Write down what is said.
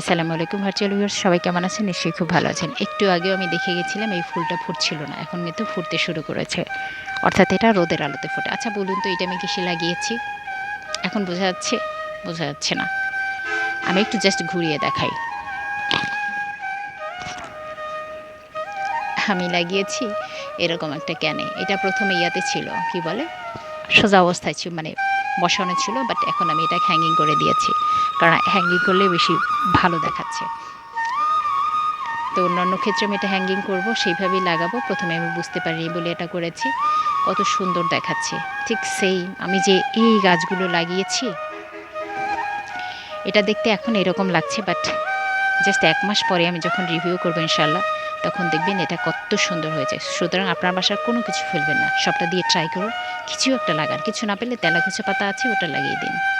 আসসালামু আলাইকুম virtual viewers সবাই কেমন আছেন? নিশ্চয়ই খুব ভালো আছেন। একটু আগেও আমি দেখে গেছিলাম, এই ফুলটা ফুটছিল না। এখন কিন্তু ফুটতে শুরু করেছে। অর্থাৎ এটা রোদের আলোতে ফুটে। আচ্ছা বলুন তো, এটা আমি কিসে লাগিয়েছি? এখন বোঝা যাচ্ছে বোঝা যাচ্ছে না। আমি একটু জাস্ট ঘুরিয়ে দেখাই। আমি লাগিয়েছি এরকম একটা ক্যানে। এটা প্রথমে ইয়াতে ছিল, কি বলে? সোজা অবস্থায় ছিল মানে বসানো ছিল বাট এখন আমি এটা হ্যাঙ্গিং করে দিয়েছি। কারণ হ্যাঙ্গিং করলে বেশি ভালো দেখাচ্ছে। তো অন্যান্য ক্ষেত্রে আমি এটা হ্যাঙ্গিং করব, সেইভাবেই লাগাবো। প্রথমে আমি বুঝতে পারিনি বলে এটা করেছি। কত সুন্দর দেখাচ্ছে। ঠিক সেই, আমি যে এই গাছগুলো লাগিয়েছি, এটা দেখতে এখন এরকম লাগছে বাট জাস্ট এক মাস পরে আমি যখন রিভিউ করব ইনশাল্লাহ তখন দেখবেন এটা কত সুন্দর হয়েছে। সুতরাং আপনার বাসার কোনো কিছু ফেলবেন না। সবটা দিয়ে ট্রাই করুন। কিছু একটা লাগান। কিছু না পেলে তেলা পাতা আছে, ওটা লাগিয়ে দিন।